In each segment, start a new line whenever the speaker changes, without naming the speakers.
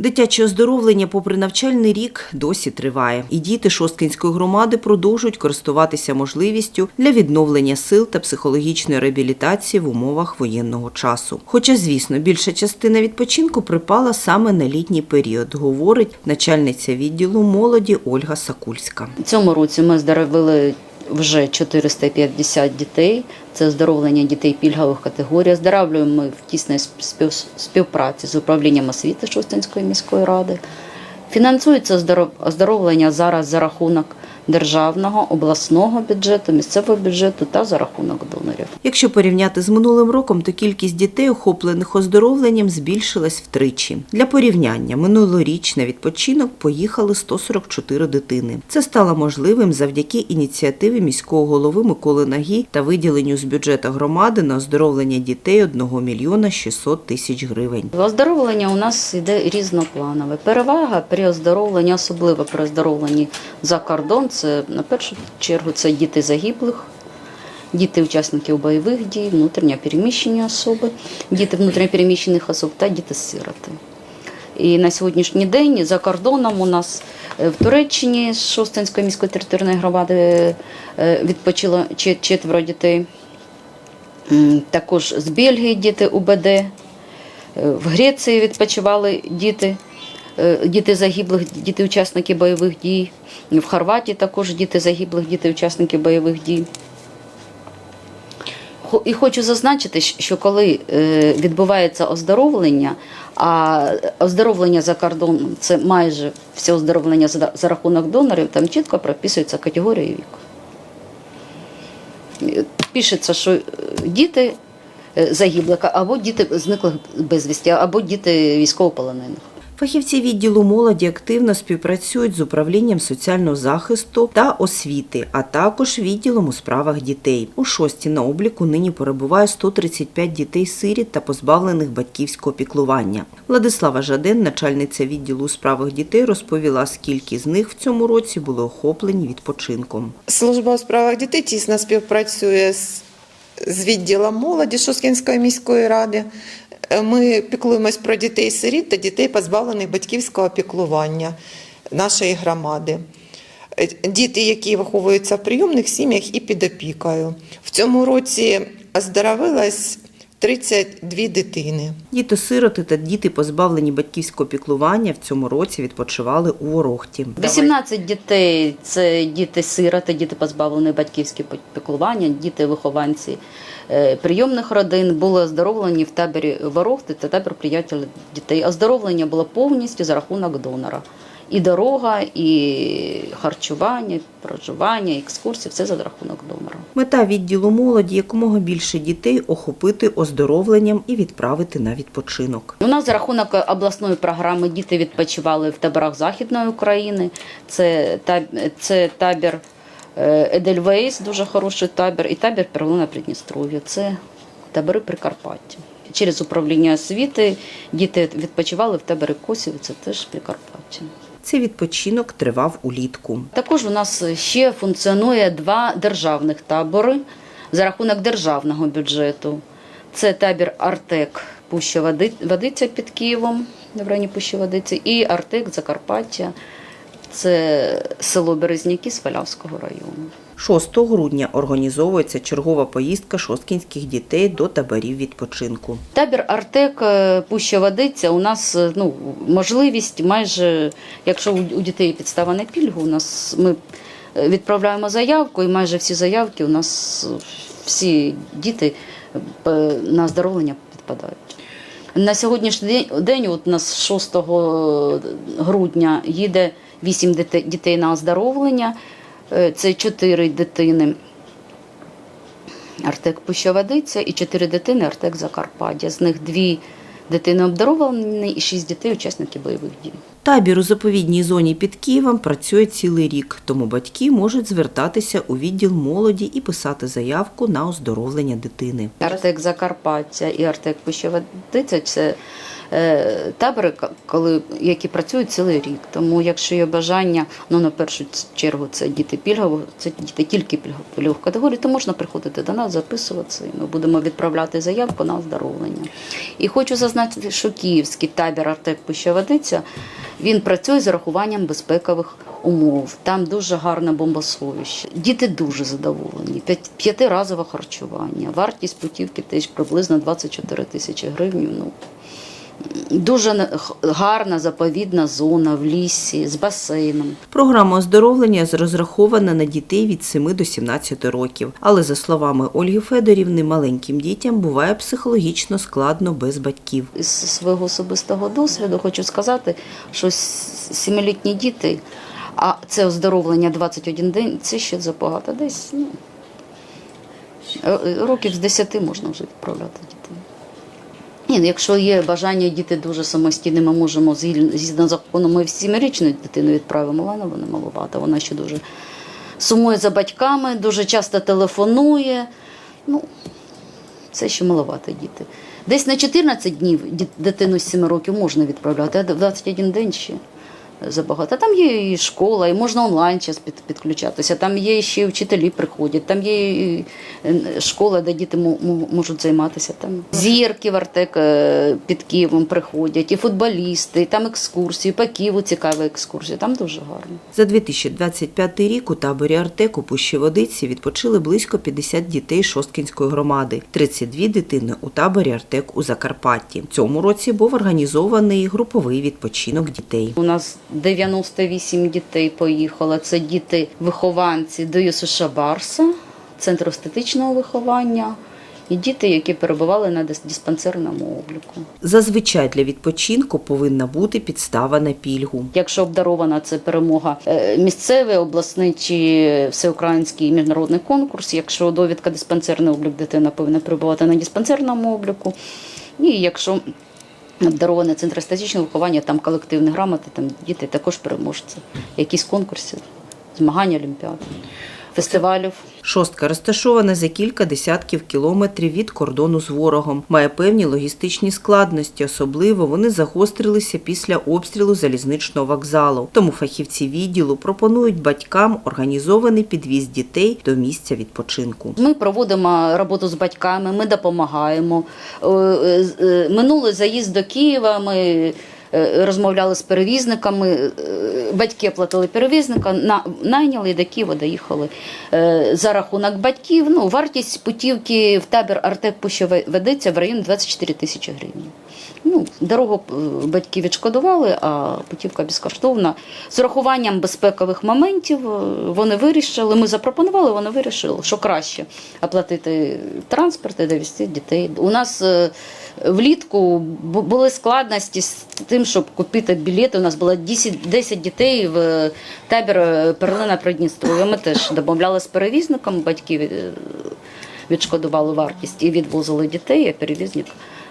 Дитяче оздоровлення попри навчальний рік досі триває, і діти Шосткинської громади продовжують користуватися можливістю для відновлення сил та психологічної реабілітації в умовах воєнного часу. Хоча, звісно, більша частина відпочинку припала саме на літній період, говорить начальниця відділу молоді Ольга Сакульська.
Цьому році ми оздоровили вже 450 дітей. Це оздоровлення дітей пільгових категорій. Оздоравлюємо ми в тісній спів- співпраці з управлінням освіти Шостинської міської ради. Фінансується оздоров- оздоровлення зараз за рахунок державного, обласного бюджету, місцевого бюджету та за рахунок донорів.
Якщо порівняти з минулим роком, то кількість дітей, охоплених оздоровленням, збільшилась втричі. Для порівняння минулоріч на відпочинок поїхали 144 дитини. Це стало можливим завдяки ініціативі міського голови Миколи Нагі та виділенню з бюджету громади на оздоровлення дітей 1 мільйона 600 тисяч гривень.
Оздоровлення у нас йде різнопланове. Перевага при оздоровленні, особливо при оздоровленні за кордон, це на першу чергу це діти загиблих, діти учасників бойових дій, внутрішньо переміщені особи, діти внутрішньопереміщених особ та діти сироти. І на сьогоднішній день за кордоном у нас е, в Туреччині з Шостинської міської територіальної громади е, відпочило четверо дітей. Також з Бельгії діти УБД. Е, В Греції відпочивали діти, діти загиблих, діти учасники бойових дій. В Хорватії також діти загиблих, діти учасники бойових дій. І хочу зазначити, що коли е, відбувається оздоровлення, а оздоровлення за кордоном це майже все оздоровлення за, рахунок донорів, там чітко прописується категорія і вік. Е, Пишеться, що е, діти е, загиблих, або діти зниклих безвісті, або діти військовополонених.
Фахівці відділу молоді активно співпрацюють з управлінням соціального захисту та освіти, а також відділом у справах дітей. У шості на обліку нині перебуває 135 дітей-сиріт та позбавлених батьківського піклування. Владислава Жаден, начальниця відділу у справах дітей, розповіла, скільки з них в цьому році були охоплені відпочинком.
Служба у справах дітей тісно співпрацює з, з відділом молоді Шускінської міської ради. Е, Ми піклуємось про дітей-сиріт та дітей, позбавлених батьківського піклування нашої громади. Е, Діти, які виховуються в прийомних сім'ях і під опікою. В цьому році оздоровилось 32 дитини.
Діти-сироти та діти, позбавлені батьківського піклування, в цьому році відпочивали у Ворохті.
18 дітей це діти-сироти, діти позбавлені батьківського піклування, діти-вихованці е, прийомних родин були оздоровлені в таборі Ворохти та табір приятелів дітей. Оздоровлення було повністю за рахунок донора. І дорога, і харчування, і проживання, і екскурсії все за рахунок донора.
Мета відділу молоді якомога більше дітей охопити оздоровленням і відправити на відпочинок.
У нас за рахунок обласної програми діти відпочивали в таборах Західної України. Це, це табір е, Едельвейс, дуже хороший табір, і табір Перлина Придністров'я. Це табори Прикарпаття. Через управління освіти діти відпочивали в таборі Косів, це теж Прикарпаття.
Цей відпочинок тривав улітку.
Також у нас ще функціонує два державних табори за рахунок державного бюджету. Це табір Артек Пуща Водиця під Києвом, в районі Пуща Водиці, і Артек Закарпаття. Це село Березняки з району.
6 грудня організовується чергова поїздка шосткінських дітей до таборів відпочинку.
Табір Артек е, Пуща Водиця у нас е, ну, можливість майже, якщо у дітей підстава на пільгу, у нас ми е, відправляємо заявку, і майже всі заявки у нас всі діти на оздоровлення підпадають. На сьогоднішній день, от у нас 6 грудня їде 8 дітей, на оздоровлення, це 4 дитини Артек Пущаводиця і 4 дитини Артек Закарпаття. З них 2 дитини обдаровані і 6 дітей учасники бойових дій.
Табір у заповідній зоні під Києвом працює цілий рік, тому батьки можуть звертатися у відділ молоді і писати заявку на оздоровлення дитини.
Артек Закарпаття і Артек Пущаводиця це е, табори, коли, які працюють цілий рік. Тому, якщо є бажання, ну на першу чергу це діти пільгового, це діти тільки пільгових категорій, то можна приходити до нас, записуватися, і ми будемо відправляти заявку на оздоровлення. І хочу зазначити, що київський табір Артек Пуща-Водиця, він працює з урахуванням безпекових умов. Там дуже гарне бомбосховище. Діти дуже задоволені. П'ятиразове харчування. Вартість путівки теж приблизно 24 тисячі гривень. Ну, дуже гарна заповідна зона в лісі з басейном.
Програма оздоровлення розрахована на дітей від 7 до 17 років, але за словами Ольги Федорівни, маленьким дітям буває психологічно складно без батьків.
Із свого особистого досвіду хочу сказати, що сімилітні діти, а це оздоровлення 21 день, це ще забагато. Десь ну, е, років з 10 можна вже відправляти дітей. Ні, ну, якщо є бажання діти дуже самостійні, ми можемо згідно закону, ми сімирічну дитину відправимо, але вона маловата. Вона ще дуже сумує за батьками, дуже часто телефонує. Ну, це ще маловато діти. Десь на 14 днів дитину з 7 років можна відправляти, а 21 день ще забагато. Там є і школа, і можна онлайн час під, підключатися. Там є ще вчителі приходять, там є і е, школа, де діти мо- мо- можуть займатися. Там зірки в Артек е, під Києвом приходять, і футболісти, і там екскурсії, по Києву цікаві екскурсії. Там дуже гарно.
За 2025 рік у таборі Артек у Пущеводиці відпочили близько 50 дітей Шосткінської громади, 32 дитини у таборі Артек у Закарпатті. В цьому році був організований груповий відпочинок дітей.
У нас 98 дітей поїхало. Це діти-вихованці до Юсуша Барса, центру естетичного виховання, і діти, які перебували на дис- диспансерному обліку.
Зазвичай для відпочинку повинна бути підстава на пільгу.
Якщо обдарована це перемога е, місцевий, обласний чи всеукраїнський міжнародний конкурс. Якщо довідка диспансерний облік, дитина повинна перебувати на диспансерному обліку. І якщо обдарований центр естетичного виховання, там колективні грамоти, там діти також переможці. Якісь конкурси, змагання, олімпіади, фестивалів.
Шостка розташована за кілька десятків кілометрів від кордону з ворогом. Має певні логістичні складності, особливо вони загострилися після обстрілу залізничного вокзалу. Тому фахівці відділу пропонують батькам організований підвіз дітей до місця відпочинку.
Ми проводимо роботу з батьками, ми допомагаємо. Е, е, е, Минулий заїзд до Києва. Ми розмовляли з перевізниками. е, Батьки оплатили перевізника, на- найняли до Києва доїхали Е, за рахунок батьків. Ну, вартість путівки в табір Артек Пуща ведеться в районі 24 тисячі гривень. Ну, дорогу е, батьки відшкодували, а путівка безкоштовна. З урахуванням безпекових моментів е, вони вирішили. Ми запропонували, вони вирішили, що краще оплатити транспорт і довести дітей. У нас е, влітку були складності з тим, щоб купити білети. У нас було 10, 10 дітей в табір е, Перлина Придністров'я. Ми теж домовляли з перевізником, батьки е, відшкодували вартість і відвозили дітей, а перевізник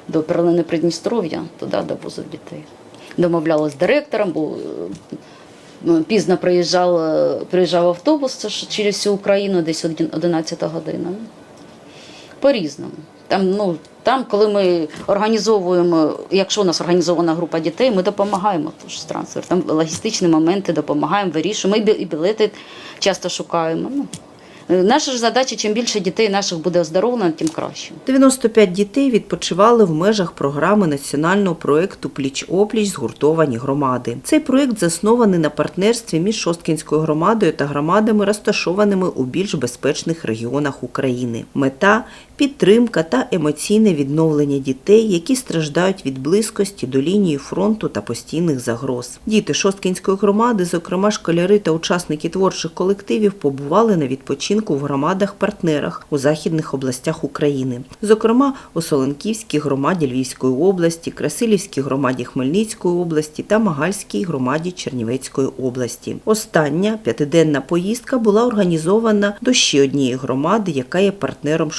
до Перлини Придністров'я туди довозив дітей. Домовлялися з директором, бо е, пізно приїжджав, е, приїжджав автобус через всю Україну, десь 11 година. Ну, По-різному. Там, ну, там, коли ми організовуємо, якщо у нас організована група дітей, ми допомагаємо тож з трансфертом. Логістичні моменти допомагаємо, вирішуємо. І білети часто шукаємо. Ну, наша ж задача, чим більше дітей наших буде оздоровлено, тим краще.
95 дітей відпочивали в межах програми національного проєкту Пліч-опліч згуртовані громади. Цей проєкт заснований на партнерстві між Шосткінською громадою та громадами, розташованими у більш безпечних регіонах України. Мета підтримка та емоційне відновлення дітей, які страждають від близькості до лінії фронту та постійних загроз. Діти Шосткінської громади, зокрема школяри та учасники творчих колективів, побували на відпочинку в громадах-партнерах у західних областях України, зокрема у Солонківській громаді Львівської області, Красилівській громаді Хмельницької області та Магальській громаді Чернівецької області. Остання п'ятиденна поїздка була організована до ще однієї громади, яка є партнером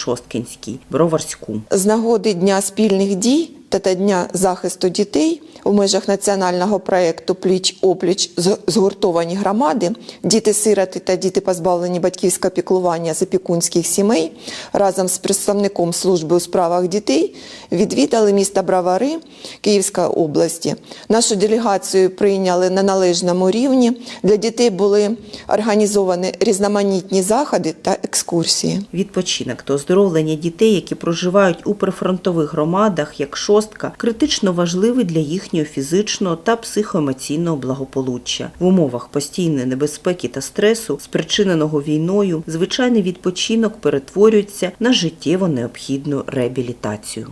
Шосткінській Броварську.
З нагоди Дня спільних дій та Дня захисту дітей у межах національного проєкту Пліч опліч згуртовані громади, діти-сироти та діти позбавлені батьківського піклування з опікунських сімей разом з представником служби у справах дітей відвідали місто Бравари Київської області. Нашу делегацію прийняли на належному рівні. Для дітей були організовані різноманітні заходи та екскурсії.
Відпочинок та оздоровлення дітей, які проживають у прифронтових громадах, як шостка, критично важливий для їхнього фізичного та психоемоційного благополуччя. В умовах постійної небезпеки та стресу, спричиненого війною, звичайний відпочинок перетворюється на життєво необхідну реабілітацію.